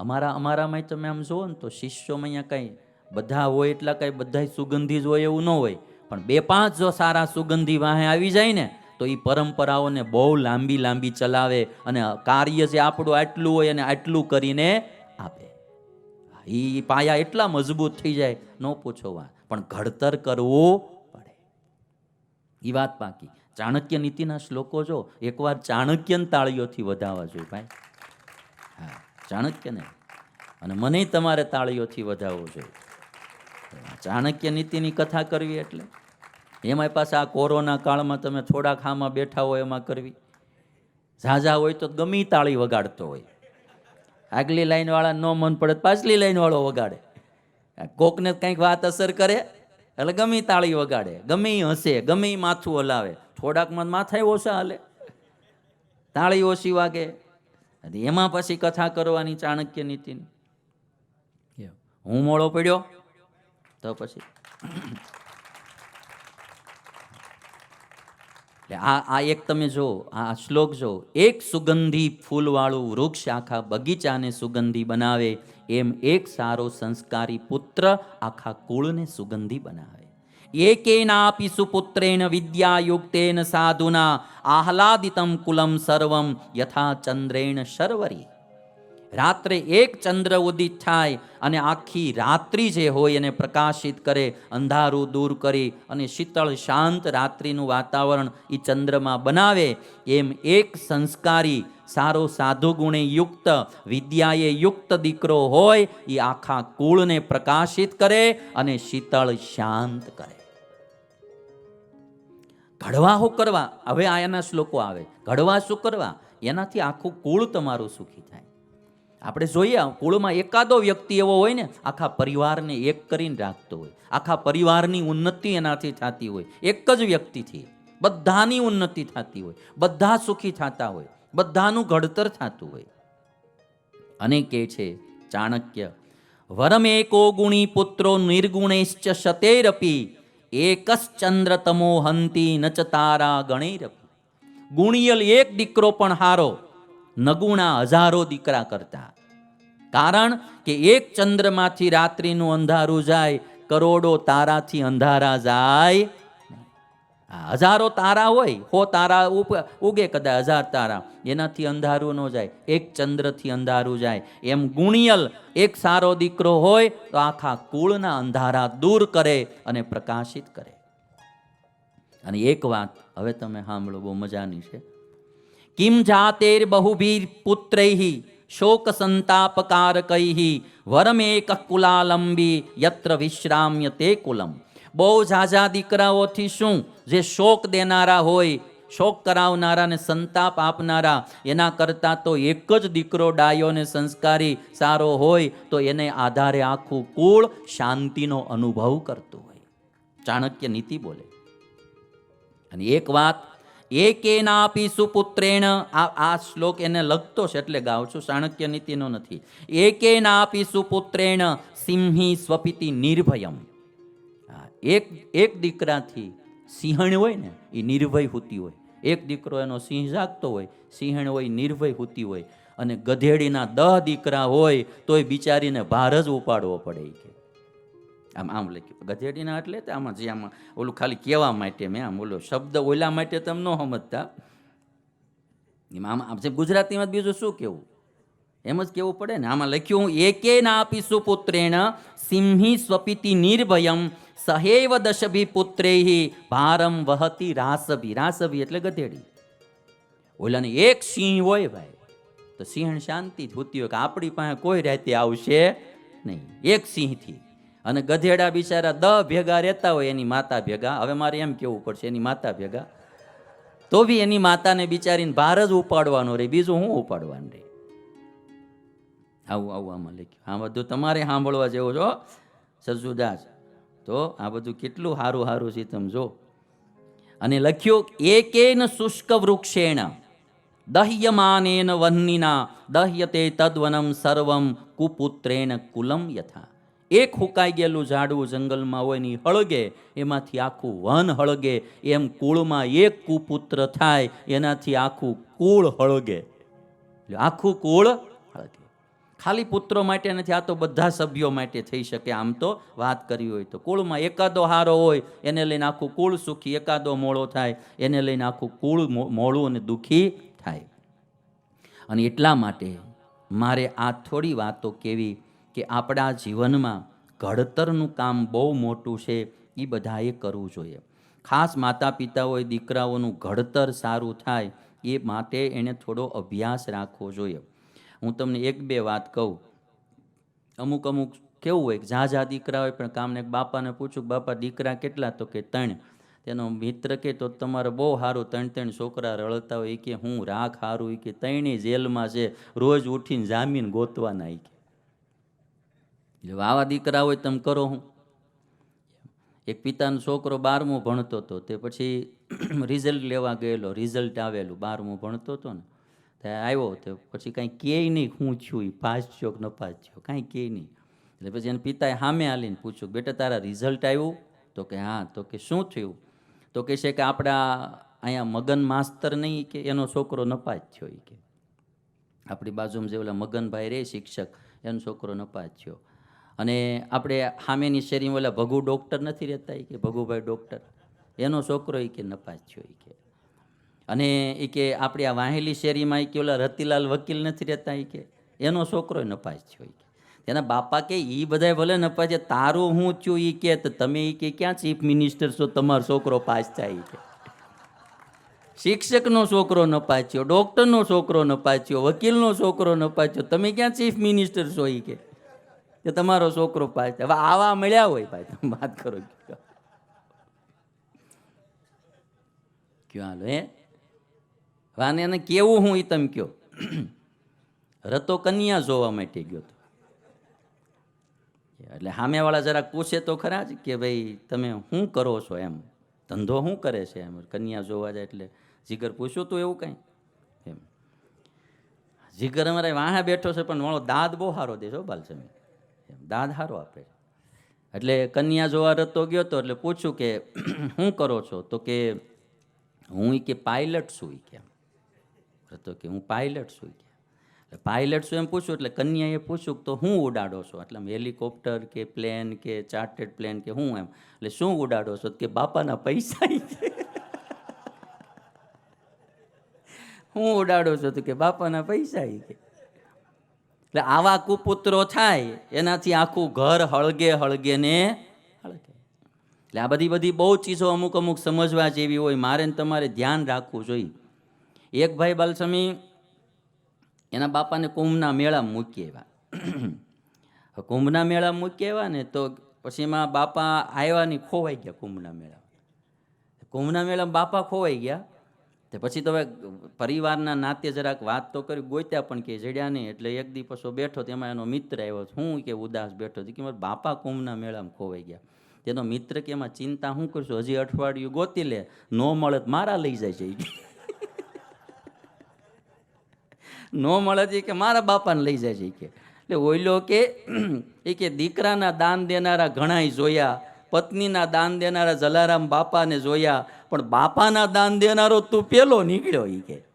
અમારા અમારામાં તમે આમ જુઓ ને તો શિષ્યોમાં અહીંયા કંઈ બધા હોય એટલા કંઈ બધા સુગંધી જ હોય એવું ન હોય. પણ બે પાંચ જો સારા સુગંધી વાહે આવી જાય ને, તો એ પરંપરાઓને બહુ લાંબી લાંબી ચલાવે અને કાર્ય જે આપણું આટલું હોય અને આટલું કરીને આપે. એ પાયા એટલા મજબૂત થઈ જાય, ન પૂછો વાત. પણ ઘડતર કરવું પડે. એ વાત બાકી ચાણક્ય નીતિના શ્લોકો જો, એકવાર ચાણક્યન તાળીઓથી વધાવવા જોઈએ ભાઈ. હા. ચાણક્યને અને મને તમારે તાળીઓથી વધાવવું જોઈએ. ચાણક્ય નીતિની કથા કરવી એટલે? એમાંય પાછા આ કોરોના કાળમાં તમે થોડાક ખામાં બેઠા હોય એમાં કરવી. ઝાઝા હોય તો ગમી તાળી વગાડતો હોય. આગલી લાઈનવાળા ન મન પડે પાછલી લાઈનવાળો વગાડે. કોકને કંઈક વાત અસર કરે, એટલે ગમી તાળી વગાડે, ગમે હસે, ગમે માથું હલાવે. થોડાકમાં માથાય ઓછા હલે. તાળી ઓછી વાગે. એમાં પછી કથા કરવાની ચાણક્ય નીતિની હું મોડો પડ્યો? તો પછી. આ આ એક તમે જો આ શ્લોક જો એક સુગંધી ફૂલવાળું વૃક્ષ આખા બગીચાને સુગંધી બનાવે. એમ એક સારો સંસ્કારી પુત્ર આખા કુળને સુગંધી બનાવે. એકેનાપી સુપુત્રેણ વિદ્યાયુક્તેન સાધુના આહલાદિતમ કુલમ સર્વમ યથા ચંદ્રેણ શર્વરી રાત્રે એક ચંદ્ર ઉદિત થાય અને આખી રાત્રિ જે હોય એને પ્રકાશિત કરે અંધારું દૂર કરી અને શીતળ શાંત રાત્રિનું વાતાવરણ એ ચંદ્રમાં બનાવે એમ એક સંસ્કારી સારો સાધુ ગુણે યુક્ત વિદ્યાએ યુક્ત દીકરો હોય એ આખા કુળને પ્રકાશિત કરે અને શીતળ શાંત કરે ઘડવા શું કરવા? હવે આયાના શ્લોકો આવે. ઘડવા શું કરવા? એનાથી આખું કુળ તમારું સુખી થાય. આપણે જોઈએ, કુળમાં એકાદો વ્યક્તિ એવો હોય ને, આખા પરિવારને એક કરીને રાખતો હોય. આખા પરિવારની ઉન્નતિ એનાથી થતી હોય. એક જ વ્યક્તિથી. બધાની ઉન્નતિ થતી હોય. બધા સુખી થતા હોય. બધાનું ઘડતર થતું હોય. અને કે છે, ચાણક્ય વરમ એકો ગુણી પુત્રો નિર્ગુણેશ્ચ શતેરપી એકશ્ચંદ્ર તમો હંતી નચ તારા ગણેરપી ગુણિયલ એક દીકરો પણ હારો, નગુણા હજારો દીકરા કરતા. કારણ કે એક ચંદ્રમાંથી રાત્રિનું અંધારું જાય, કરોડો તારાથી અંધારા જાય હજારો તારા હોય, હો તારા ઉગે કદાચ હજાર તારા. એનાથી અંધારું ન જાય, એક ચંદ્રથી અંધારું જાય. એમ ગુણિયલ, એક સારો દીકરો હોય, તો આખા કુળના અંધારા દૂર કરે અને પ્રકાશિત કરે. અને એક વાત, હવે તમે સાંભળો, બહુ મજાની છે. કિમ જાતેર બહુભીર પુત્રૈહી, શોક સંતાપકારકૈઃ વરમેક કુલાલંબી યત્ર વિશ્રામ્ય તે કુલમ. બહુ ઝાઝા દીકરાઓથી શું? જે શોક દેનારા હોય, શોક કરાવનારા ને સંતાપ આપનારા, એના કરતાં તો એક જ દીકરો ડાયો ને સંસ્કારી સારો હોય, તો એને આધારે આખું કુળ શાંતિનો અનુભવ કરતું હોય. ચાણક્ય નીતિ બોલે. અને એક વાત, એકેનાપી સુપુત્રેણ, આ આ શ્લોક એને લગતો છે એટલે ગાઉં છું ચાણક્ય નીતિનો નથી. એકેનાપી સુપુત્રેણ સિંહી સ્વપિતિ નિર્ભયમ. એક એક દીકરાથી સિંહણ હોય ને, એ નિર્ભય હોતી હોય. એક દીકરો એનો સિંહ જાગતો હોય, સિંહણ હોય નિર્ભય હોતી હોય. અને ગધેડીના દહ દીકરા હોય, તોય બિચારીને ભાર જ ઉપાડવો પડે કે. આમ આમ લખ્યું. ગધેડીના એટલે તો આમાં જે આમાં ઓલું ખાલી કહેવા માટે મેં આમ ઓલો શબ્દ ઓલા માટે તમે ન સમજતા. એમાં આમ આમ ગુજરાતીમાં બીજું શું કેવું એમ જ કહેવું પડે ને? આમાં લખ્યું એકે ના આપી સુપુત્રેણ સિંહી સ્વપિતિ નિર્ભયમ, સહેવ દશભી પુત્રે ભારમ વહતી રાસભી. રાસભી એટલે ગધેડી. ઓલાને એક સિંહ હોય ભાઈ. તો સિંહ શાંતિ હોતી હોય કે આપણી પાસે કોઈ રાતે આવશે નહીં. એક સિંહથી. અને ગધેડા બિચારા દ ભેગા રહેતા હોય એની માતા ભેગા. હવે મારે એમ કેવું પડશે, એની માતા ભેગા? તો બી એની માતાને બિચારીને ભાર જ ઉપાડવાનો રહે બીજું હું ઉપાડવાનું રહે આવું આવું આમાં લખ્યું. આ બધું તમારે સાંભળવા જેવો છો સરસુદાસ તો આ બધું કેટલું સારું સારું છે સમજો અને લખ્યું, એકેન શુષ્ક વૃક્ષેણ, દહ્યમાનેન વહ્નિના, દહ્યતે તદ્વનમ સર્વમ કુપુત્રેણ કુલમ યથા. એક હુકાઈ ગયેલું ઝાડવું જંગલમાં હોય ને હળગે, એમાંથી આખું વન હળગે, એમ કુળમાં એક કુપુત્ર થાય, એનાથી આખું કુળ હળગે. આખું કુળ ખાલી પુત્રો માટે નથી, આ તો બધા સભ્યો માટે થઈ શકે આમ તો વાત કરવી હોય તો. કુળમાં એકાદો હારો હોય, એને લઈને આખું કુળ સુખી, એકાદો મોળો થાય, એને લઈને આખું કુળ મોળું અને દુઃખી થાય. અને એટલા માટે મારે આ થોડી વાતો કેવી કે આપણા જીવનમાં ઘડતરનું કામ બહુ મોટું છે એ બધાએ કરવું જોઈએ. ખાસ માતા પિતાઓએ દીકરાઓનું ઘડતર સારું થાય, એ માટે એણે થોડો અભ્યાસ રાખવો જોઈએ. હું તમને એક બે વાત કહું. અમુક અમુક કેવું હોય જા ઝા દીકરા હોય પણ કામને બાપાને પૂછું બાપા દીકરા કેટલા તો કે ત્રણ. તેનો મિત્ર કે તો તમારે બહુ સારું ત્રણ ત્રણ છોકરા રળતા હોય કે હું રાખ સારું કે ત્રણેય જેલમાં છે, રોજ ઉઠીને જામીન ગોતવાના કે. આવા દીકરા હોય તમે કરો હું. એક પિતાનો છોકરો બારમું ભણતો હતો તે પછી રિઝલ્ટ લેવા ગયેલો, રિઝલ્ટ આવેલું બારમું ભણતો હતો ને. આવ્યો તો પછી કાંઈ કહે નહીં હું છું એ પાસ થયો કે ન પાસ થયો કાંઈ કહે નહીં. એટલે પછી એને પિતાએ સામે હાલીને પૂછ્યું, બેટા, તારા રિઝલ્ટ આવ્યું? તો કે, હા. તો કે, શું થયું? તો કે છે કે, આપણા અહીંયા મગન માસ્તર નહીં કે એનો છોકરો નપાસ થયો એ કે. આપણી બાજુમાં જે ઓલા મગનભાઈ રે, શિક્ષક, એનો છોકરો નપાસ થયો. અને આપણે સામેની શેરીમાં ઓલા ભગુ ડૉક્ટર નથી રહેતા એ કે, ભગુભાઈ ડૉક્ટર એનો છોકરો એ કે નપાસ થયો એ કે. અને એ કે આપણી આ વાહેલી શેરીમાં એ કે ઓલા રતિલાલ વકીલ નથી રહેતા એ કે એનો છોકરો નપાસ થયો એ કે. એના બાપા કે એ બધાય ભલે નપાસ છે તારું હું છું એ કે તમે એ કે ક્યાં ચીફ મિનિસ્ટર છો, તમારો છોકરો પાસ થાય કે. શિક્ષકનો છોકરો નપાચ્યો ડૉક્ટરનો છોકરો નપાચ્યો વકીલનો છોકરો નપાચ્યો તમે ક્યાં ચીફ મિનિસ્ટર છો એ કે? તમારો છોકરો પાસ. હવે આવા મળ્યા હોય ભાઈ, તમે વાત કરો ક્યાં હાલો, હે? વાને એને કેવું હું એ તમે કહો રતો કન્યા જોવા માટે ગયો હતો એટલે સામેવાળા જરાક પૂછે તો ખરા જ કે ભાઈ તમે શું કરો છો એમ? ધંધો શું કરે છે એમ? કન્યા જોવા જાય એટલે જીગર પૂછ્યું તું એવું કાંઈ? એમ. જીગર અમારે વાહે બેઠો છે પણ મારો દાદ બહુ સારો દેશો બાલસમી. એમ, દાદ સારો આપે. એટલે કન્યા જોવા રતો ગયો તો એટલે પૂછ્યું કે શું કરો છો? તો કે, હું એ કે પાયલટ છું એ કે રતો કે હું પાયલટ છું એટલે પાયલટ છું એમ પૂછ્યું એટલે કન્યાએ પૂછ્યું તો હું ઉડાડો છો? એટલે હેલિકોપ્ટર કે પ્લેન કે ચાર્ટેડ પ્લેન કે હું એમ. એટલે શું ઉડાડો છો? કે બાપાના પૈસા હું ઉડાડો છો? તો કે બાપાના પૈસા કે એટલે આવા કુપુત્રો થાય, એનાથી આખું ઘર હળગે હળગે ને હળગે. એટલે આ બધી બધી બહુ ચીજો અમુક અમુક સમજવા જેવી હોય, મારે ને તમારે ધ્યાન રાખવું જોઈએ. એક ભાઈ બાલસમી એના બાપાને કુંભના મેળા મૂકી આવ્યા. કુંભના મેળા મૂકી આવ્યા ને તો પછી એમાં બાપા આવ્યા નહીં, ખોવાઈ ગયા કુંભના મેળા કુંભના મેળામાં બાપા ખોવાઈ ગયા તે પછી તો પરિવારના નાતે જરાક વાત તો કરી, ગોત્યા પણ કે જડ્યા નહીં, એટલે એક દી પછો બેઠો તેમાં એનો મિત્ર આવ્યો હું કે ઉદાસ બેઠો કે મારા બાપા કુંભના મેળામાં ખોવાઈ ગયા. તેનો મિત્ર કે એમાં ચિંતા શું કરશું? હજી અઠવાડિયું ગોતી લે, નો મળે મારા લઈ જાય છે ઈ કે. નો મળે છે કે મારા બાપાને લઈ જાય છે કે. એટલે ઓઈલો કે, એ કે દીકરાના દાન દેનારા ઘણાય જોયા, પત્નીના દાન દેનારા જલારામ બાપાને જોયા, પણ બાપાના દાન દેનારો તું પેલો નીકળ્યો એ કે.